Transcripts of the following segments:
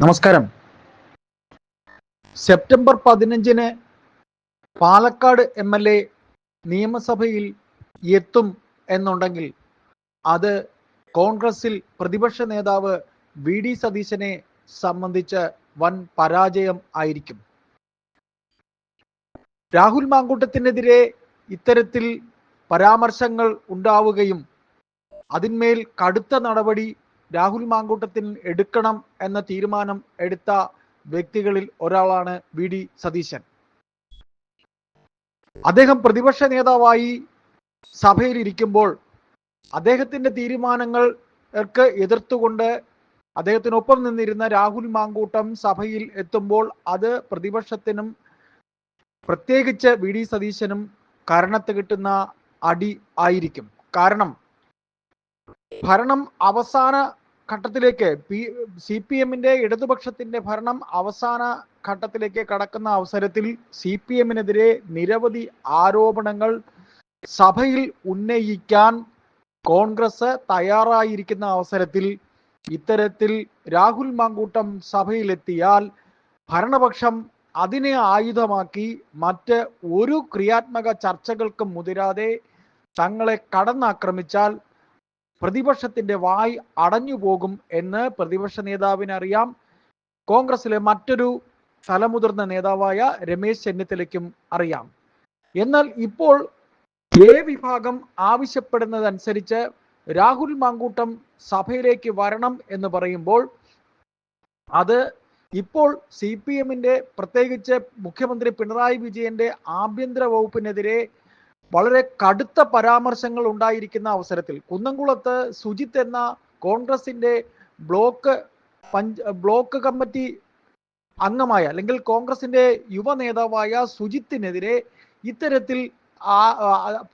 നമസ്കാരം. സെപ്റ്റംബർ പതിനഞ്ചിന് Palakkad M L A നിയമസഭയിൽ എത്തും എന്നുണ്ടെങ്കിൽ അത് കോൺഗ്രസിൽ പ്രതിപക്ഷ നേതാവ് വി ഡി സതീശനെ സംബന്ധിച്ച് വൻ പരാജയം ആയിരിക്കും. രാഹുൽ മാങ്കൂട്ടത്തിനെതിരെ ഇത്തരത്തിൽ പരാമർശങ്ങൾ ഉണ്ടാവുകയും അതിന്മേൽ കടുത്ത നടപടി രാഹുൽ മാങ്കൂട്ടത്തിൽ എടുക്കണം എന്ന തീരുമാനം എടുത്ത വ്യക്തികളിൽ ഒരാളാണ് വി ഡി സതീശൻ. അദ്ദേഹം പ്രതിപക്ഷ നേതാവായി സഭയിൽ ഇരിക്കുമ്പോൾ അദ്ദേഹത്തിന്റെ തീരുമാനങ്ങൾ എതിർത്തുകൊണ്ട് അദ്ദേഹത്തിനൊപ്പം നിന്നിരുന്ന രാഹുൽ മാങ്കൂട്ടം സഭയിൽ എത്തുമ്പോൾ അത് പ്രതിപക്ഷത്തിനും പ്രത്യേകിച്ച് വി ഡി സതീശനും കരണത്ത് കിട്ടുന്ന അടി ആയിരിക്കും. കാരണം ഭരണം അവസാന ഘട്ടത്തിലേക്ക് പി സി പി എമ്മിന്റെ ഇടതുപക്ഷത്തിന്റെ ഭരണം അവസാന ഘട്ടത്തിലേക്ക് കടക്കുന്ന അവസരത്തിൽ സി പി എമ്മിനെതിരെ നിരവധി ആരോപണങ്ങൾ സഭയിൽ ഉന്നയിക്കാൻ കോൺഗ്രസ് തയ്യാറായിരിക്കുന്ന അവസരത്തിൽ ഇത്തരത്തിൽ രാഹുൽ മാങ്കൂട്ടം സഭയിലെത്തിയാൽ ഭരണപക്ഷം അതിനെ ആയുധമാക്കി മറ്റ് ഒരു ക്രിയാത്മക ചർച്ചകൾക്കും മുതിരാതെ തങ്ങളെ കടന്നാക്രമിച്ചാൽ പ്രതിപക്ഷത്തിന്റെ വായ് അടഞ്ഞു പോകും എന്ന് പ്രതിപക്ഷ നേതാവിന് അറിയാം കോൺഗ്രസിലെ മറ്റൊരു തലമുതിർന്ന നേതാവായ രമേശ് ചെന്നിത്തലയ്ക്കും അറിയാം. എന്നാൽ ഇപ്പോൾ എ വിഭാഗം ആവശ്യപ്പെടുന്നതനുസരിച്ച് രാഹുൽ മാങ്കൂട്ടം സഭയിലേക്ക് വരണം എന്ന് പറയുമ്പോൾ അത് ഇപ്പോൾ സി പി എമ്മിന്റെ പ്രത്യേകിച്ച് മുഖ്യമന്ത്രി പിണറായി വിജയന്റെ ആഭ്യന്തര വകുപ്പിനെതിരെ വളരെ കടുത്ത പരാമർശങ്ങൾ ഉണ്ടായിരിക്കുന്ന അവസരത്തിൽ കുന്നംകുളത്ത് സുജിത്ത് എന്ന കോൺഗ്രസിന്റെ ബ്ലോക്ക് പഞ്ച് ബ്ലോക്ക് കമ്മിറ്റി അംഗമായ അല്ലെങ്കിൽ കോൺഗ്രസിന്റെ യുവ നേതാവായ സുജിത്തിനെതിരെ ഇത്തരത്തിൽ ആ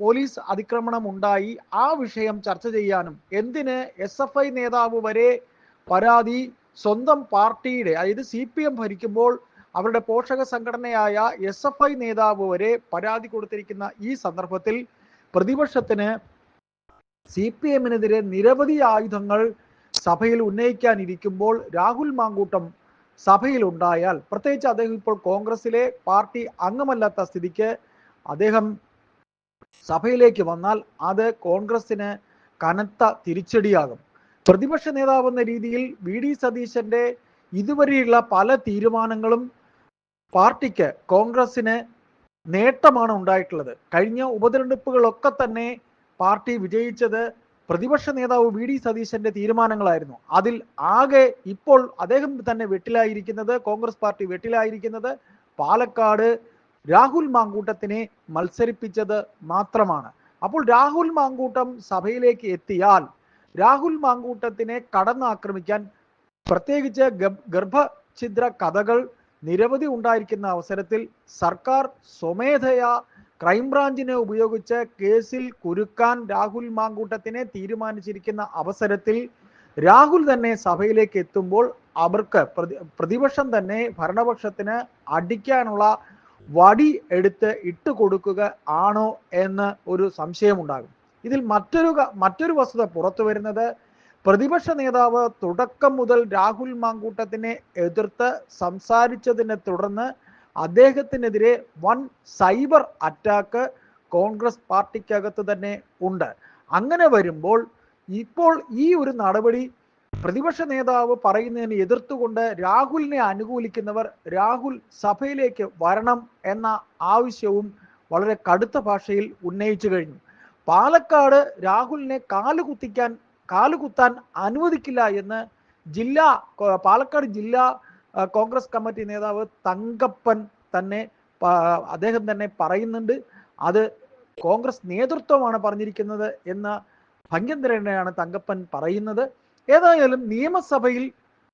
പോലീസ് അതിക്രമണം ഉണ്ടായി. ആ വിഷയം ചർച്ച ചെയ്യാനും എന്തിന് എസ് എഫ് ഐ നേതാവ് വരെ പരാതി സ്വന്തം പാർട്ടിയുടെ അതായത് സി ഭരിക്കുമ്പോൾ അവരുടെ പോഷക സംഘടനയായ എസ് എഫ് ഐ നേതാവ് വരെ പരാതി കൊടുത്തിരിക്കുന്ന ഈ സന്ദർഭത്തിൽ പ്രതിപക്ഷത്തിന് സി പി എമ്മിനെതിരെ നിരവധി ആയുധങ്ങൾ സഭയിൽ ഉന്നയിക്കാനിരിക്കുമ്പോൾ രാഹുൽ മാങ്കൂട്ടം സഭയിൽ ഉണ്ടായാൽ പ്രത്യേകിച്ച് അദ്ദേഹം ഇപ്പോൾ കോൺഗ്രസിലെ പാർട്ടി അംഗമല്ലാത്ത സ്ഥിതിക്ക് അദ്ദേഹം സഭയിലേക്ക് വന്നാൽ അത് കോൺഗ്രസിന് കനത്ത തിരിച്ചടിയാകും. പ്രതിപക്ഷ നേതാവെന്ന രീതിയിൽ വി ഡി സതീശന്റെ ഇതുവരെയുള്ള പല തീരുമാനങ്ങളും പാർട്ടിക്ക് കോൺഗ്രസിന് നേട്ടമാണ് ഉണ്ടായിട്ടുള്ളത്. കഴിഞ്ഞ ഉപതെരഞ്ഞെടുപ്പുകളൊക്കെ തന്നെ പാർട്ടി വിജയിച്ചത് പ്രതിപക്ഷ നേതാവ് വി ഡി സതീശന്റെ തീരുമാനങ്ങളായിരുന്നു. അതിൽ ആകെ ഇപ്പോൾ അദ്ദേഹം തന്നെ വെട്ടിലായിരിക്കുന്നത് കോൺഗ്രസ് പാർട്ടി വെട്ടിലായിരിക്കുന്നത് പാലക്കാട് രാഹുൽ മാങ്കൂട്ടത്തിനെ മത്സരിപ്പിച്ചത് മാത്രമാണ്. അപ്പോൾ രാഹുൽ മാങ്കൂട്ടം സഭയിലേക്ക് എത്തിയാൽ രാഹുൽ മാങ്കൂട്ടത്തിനെ കടന്നാക്രമിക്കാൻ പ്രത്യേകിച്ച് ഗർഭഛിദ്ര കഥകൾ നിരവധി ഉണ്ടായിരിക്കുന്ന അവസരത്തിൽ സർക്കാർ സ്വമേധയാ ക്രൈംബ്രാഞ്ചിനെ ഉപയോഗിച്ച് കേസിൽ കുരുക്കാൻ രാഹുൽ മാങ്കൂട്ടത്തിനെ തീരുമാനിച്ചിരിക്കുന്ന അവസരത്തിൽ രാഹുൽ തന്നെ സഭയിലേക്ക് എത്തുമ്പോൾ അവർക്ക് പ്രതിപക്ഷം തന്നെ ഭരണപക്ഷത്തിന് അടിക്കാനുള്ള വടി എടുത്ത് ഇട്ട് കൊടുക്കുക ആണോ എന്ന് ഒരു സംശയമുണ്ടാകും. ഇതിൽ മറ്റൊരു മറ്റൊരു വസ്തുത പുറത്തു വരുന്നത് പ്രതിപക്ഷ നേതാവ് തുടക്കം മുതൽ രാഹുൽ മാങ്കൂട്ടത്തിനെ എതിർത്ത് സംസാരിച്ചതിനെ തുടർന്ന് അദ്ദേഹത്തിനെതിരെ വൻ സൈബർ അറ്റാക്ക് കോൺഗ്രസ് പാർട്ടിക്കകത്ത് തന്നെ ഉണ്ട്. അങ്ങനെ വരുമ്പോൾ ഇപ്പോൾ ഈ ഒരു നടപടി പ്രതിപക്ഷ നേതാവ് പറയുന്നതിന് എതിർത്തുകൊണ്ട് രാഹുലിനെ അനുകൂലിക്കുന്നവർ രാഹുൽ സഭയിലേക്ക് വരണം എന്ന ആവശ്യവും വളരെ കടുത്ത ഭാഷയിൽ ഉന്നയിച്ചു കഴിഞ്ഞു. പാലക്കാട് രാഹുലിനെ കാലുകുത്തിക്കാൻ കാലുകുത്താൻ അനുവദിക്കില്ല എന്ന് ജില്ലാ പാലക്കാട് ജില്ലാ കോൺഗ്രസ് കമ്മിറ്റി നേതാവ് തങ്കപ്പൻ തന്നെ അദ്ദേഹം തന്നെ പറയുന്നുണ്ട്. അത് കോൺഗ്രസ് നേതൃത്വമാണ് പറഞ്ഞിരിക്കുന്നത് എന്ന ഭംഗ്യന്തരനെയാണ് തങ്കപ്പൻ പറയുന്നത്. ഏതായാലും നിയമസഭയിൽ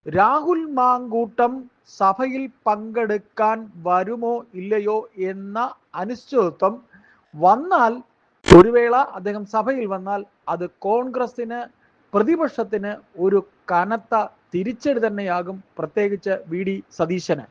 രാഹുൽ മാങ്കൂട്ടം സഭയിൽ പങ്കെടുക്കാൻ വരുമോ ഇല്ലയോ എന്ന അനിശ്ചിതത്വം വന്നാൽ ഒരു വേള അദ്ദേഹം സഭയിൽ വന്നാൽ അത് കോൺഗ്രസിന് പ്രതിപക്ഷത്തിന് ഒരു കനത്ത തിരിച്ചടി തന്നെയാകും പ്രത്യേകിച്ച് വി ഡി സതീശന്.